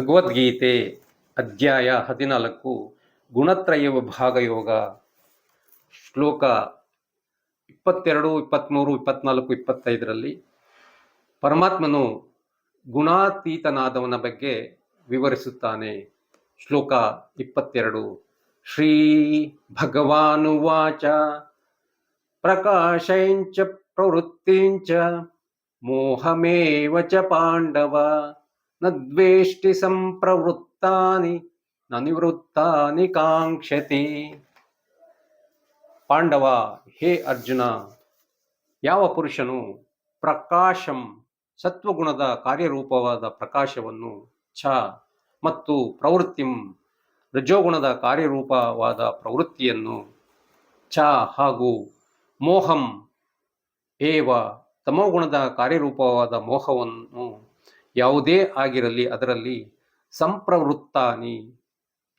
ಭಗವದ್ಗೀತೆ ಅಧ್ಯಾಯ ಹದಿನಾಲ್ಕು ಗುಣತ್ರಯ ವಿಭಾಗಯೋಗ ಶ್ಲೋಕ ಇಪ್ಪತ್ತೆರಡು ಇಪ್ಪತ್ತ್ಮೂರು ಇಪ್ಪತ್ನಾಲ್ಕು, ಇಪ್ಪತ್ತೈದರಲ್ಲಿ ಪರಮಾತ್ಮನು ಗುಣಾತೀತನಾದವನ ಬಗ್ಗೆ ವಿವರಿಸುತ್ತಾನೆ. ಶ್ಲೋಕ ಇಪ್ಪತ್ತೆರಡು, ಶ್ರೀ ಭಗವಾನುವಾಚ ಪ್ರಕಾಶೈಂಚ ಪ್ರವೃತ್ತಿಂಚ ಮೋಹಮೇವ ಚ ಪಾಂಡವ ನ ಸಂಪ್ರವೃತ್ತಾನಿ, ನ ನಿವೃತ್ತಾನಿ ಕಾಂಕ್ಷತಿ. ಪಾಂಡವ, ಹೇ ಅರ್ಜುನ, ಯಾವ ಪುರುಷನು ಪ್ರಕಾಶಂ ಸತ್ವಗುಣದ ಕಾರ್ಯರೂಪವಾದ ಪ್ರಕಾಶವನ್ನು, ಛ, ಮತ್ತು ಪ್ರವೃತ್ತಿಂ ರಜೋಗುಣದ ಕಾರ್ಯರೂಪವಾದ ಪ್ರವೃತ್ತಿಯನ್ನು, ಛ ಹಾಗೂ ಮೋಹಂ, ಏವ ತಮೋಗುಣದ ಕಾರ್ಯರೂಪವಾದ ಮೋಹವನ್ನು ಯಾವುದೇ ಆಗಿರಲಿ, ಅದರಲ್ಲಿ ಸಂಪ್ರವೃತ್ತಾನಿ.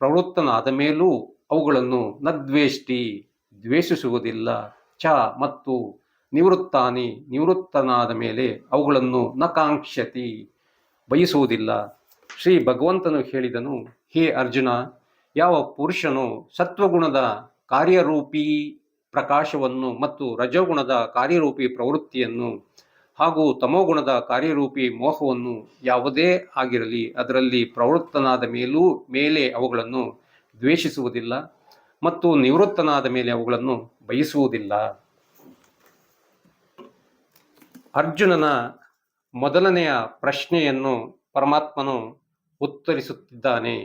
ಪ್ರವೃತ್ತನಾದ ಮೇಲೂ ಅವುಗಳನ್ನು ನದ್ವೇಷ್ಟಿ ದ್ವೇಷ್ಟಿ ದ್ವೇಷಿಸುವುದಿಲ್ಲ. ಚ ಮತ್ತು ನಿವೃತ್ತಾನಿ, ನಿವೃತ್ತನಾದ ಮೇಲೆ ಅವುಗಳನ್ನು ನ ಕಾಂಕ್ಷತಿ ಬಯಸುವುದಿಲ್ಲ. ಶ್ರೀ ಭಗವಂತನು ಹೇಳಿದನು, ಹೇ ಅರ್ಜುನ, ಯಾವ ಪುರುಷನು ಸತ್ವಗುಣದ ಕಾರ್ಯರೂಪಿ ಪ್ರಕಾಶವನ್ನು ಮತ್ತು ರಜೋಗುಣದ ಕಾರ್ಯರೂಪಿ ಪ್ರವೃತ್ತಿಯನ್ನು ಹಾಗೂ ತಮೋಗುಣದ ಕಾರ್ಯರೂಪಿ ಮೋಹವನ್ನು ಯಾವುದೇ ಆಗಿರಲಿ, ಅದರಲ್ಲಿ ಪ್ರವೃತ್ತನಾದ ಮೇಲೂ ಮೇಲೆ ಅವುಗಳನ್ನು ದ್ವೇಷಿಸುವುದಿಲ್ಲ ಮತ್ತು ನಿವೃತ್ತನಾದ ಮೇಲೆ ಅವುಗಳನ್ನು ಬಯಸುವುದಿಲ್ಲ. ಅರ್ಜುನನ ಮೊದಲನೆಯ ಪ್ರಶ್ನೆಯನ್ನು ಪರಮಾತ್ಮನು ಉತ್ತರಿಸುತ್ತಿದ್ದಾನೆ.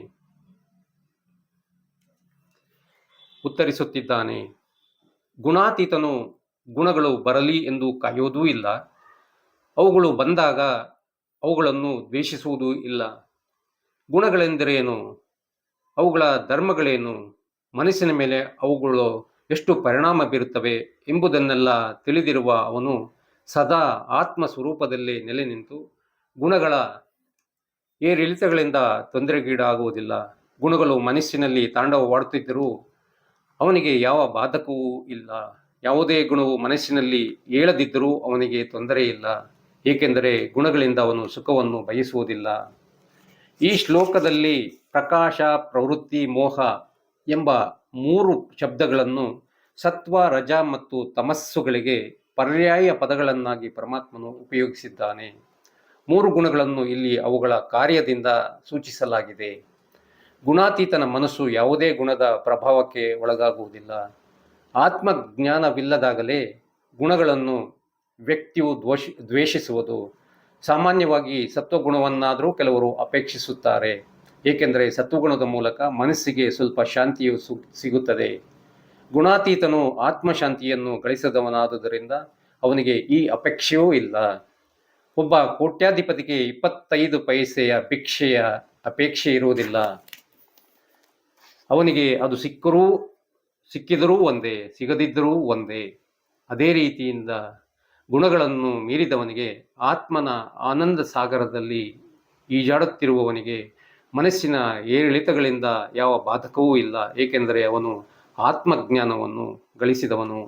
ಉತ್ತರಿಸುತ್ತಿದ್ದಾನೆ, ಗುಣಾತೀತನು ಗುಣಗಳು ಬರಲಿ ಎಂದು ಕಾಯೋದೂ ಇಲ್ಲ. ಅವುಗಳು ಬಂದಾಗ ಅವುಗಳನ್ನು ದ್ವೇಷಿಸುವುದೂ ಇಲ್ಲ. ಗುಣಗಳೆಂದರೇನು? ಅವುಗಳ ಧರ್ಮಗಳೇನು? ಮನಸ್ಸಿನ ಮೇಲೆ ಅವುಗಳು ಎಷ್ಟು ಪರಿಣಾಮ ಬೀರುತ್ತವೆ ಎಂಬುದನ್ನೆಲ್ಲ ತಿಳಿದಿರುವ ಅವನು ಸದಾ ಆತ್ಮ ಸ್ವರೂಪದಲ್ಲಿ ನೆಲೆ ನಿಂತು ಗುಣಗಳ ಏರಿಳಿತಗಳಿಂದ ತೊಂದರೆಗೀಡಾಗುವುದಿಲ್ಲ. ಗುಣಗಳು ಮನಸ್ಸಿನಲ್ಲಿ ತಾಂಡವವಾಡುತ್ತಿದ್ದರೂ ಅವನಿಗೆ ಯಾವ ಬಾಧಕವೂ ಇಲ್ಲ. ಯಾವುದೇ ಗುಣವು ಮನಸ್ಸಿನಲ್ಲಿ ಏಳದಿದ್ದರೂ ಅವನಿಗೆ ತೊಂದರೆ ಇಲ್ಲ ಏಕೆಂದರೆ ಗುಣಗಳಿಂದ ಅವನು ಸುಖವನ್ನು ಬಯಸುವುದಿಲ್ಲ. ಈ ಶ್ಲೋಕದಲ್ಲಿ ಪ್ರಕಾಶ, ಪ್ರವೃತ್ತಿ, ಮೋಹ ಎಂಬ ಮೂರು ಶಬ್ದಗಳನ್ನು ಸತ್ವ, ರಜ ಮತ್ತು ತಮಸ್ಸುಗಳಿಗೆ ಪರ್ಯಾಯ ಪದಗಳನ್ನಾಗಿ ಪರಮಾತ್ಮನು ಉಪಯೋಗಿಸಿದ್ದಾನೆ. ಮೂರು ಗುಣಗಳನ್ನು ಇಲ್ಲಿ ಅವುಗಳ ಕಾರ್ಯದಿಂದ ಸೂಚಿಸಲಾಗಿದೆ. ಗುಣಾತೀತನ ಮನಸ್ಸು ಯಾವುದೇ ಗುಣದ ಪ್ರಭಾವಕ್ಕೆ ಒಳಗಾಗುವುದಿಲ್ಲ. ಆತ್ಮಜ್ಞಾನವಿಲ್ಲದಾಗಲೇ ಗುಣಗಳನ್ನು ವ್ಯಕ್ತಿಯು ದ್ವೇಷ, ದ್ವೇಷಿಸುವುದು. ಸಾಮಾನ್ಯವಾಗಿ ಸತ್ವಗುಣವನ್ನಾದರೂ ಕೆಲವರು ಅಪೇಕ್ಷಿಸುತ್ತಾರೆ. ಏಕೆಂದರೆ ಸತ್ವಗುಣದ ಮೂಲಕ ಮನಸ್ಸಿಗೆ ಸ್ವಲ್ಪ ಶಾಂತಿಯು ಸಿಗುತ್ತದೆ. ಗುಣಾತೀತನು ಆತ್ಮಶಾಂತಿಯನ್ನು ಗಳಿಸದವನಾದುದರಿಂದ ಅವನಿಗೆ ಈ ಅಪೇಕ್ಷೆಯೂ ಇಲ್ಲ. ಒಬ್ಬ ಕೋಟ್ಯಾಧಿಪತಿಗೆ ಇಪ್ಪತ್ತೈದು ಪೈಸೆಯ ಭಿಕ್ಷೆಯ ಅಪೇಕ್ಷೆ ಇರುವುದಿಲ್ಲ. ಅವನಿಗೆ ಅದು ಸಿಕ್ಕರೂ, ಸಿಕ್ಕಿದರೂ ಒಂದೇ, ಸಿಗದಿದ್ದರೂ ಒಂದೇ. ಅದೇ ರೀತಿಯಿಂದ ಗುಣಗಳನ್ನು ಮೀರಿದವನಿಗೆ ಆತ್ಮನ ಆನಂದ ಸಾಗರದಲ್ಲಿ ಈಜಾಡುತ್ತಿರುವವನಿಗೆ ಮನಸ್ಸಿನ ಏರಿಳಿತಗಳಿಂದ ಯಾವ ಬಾಧಕವೂ ಇಲ್ಲ, ಏಕೆಂದರೆ ಅವನು ಆತ್ಮಜ್ಞಾನವನ್ನು ಗಳಿಸಿದವನು.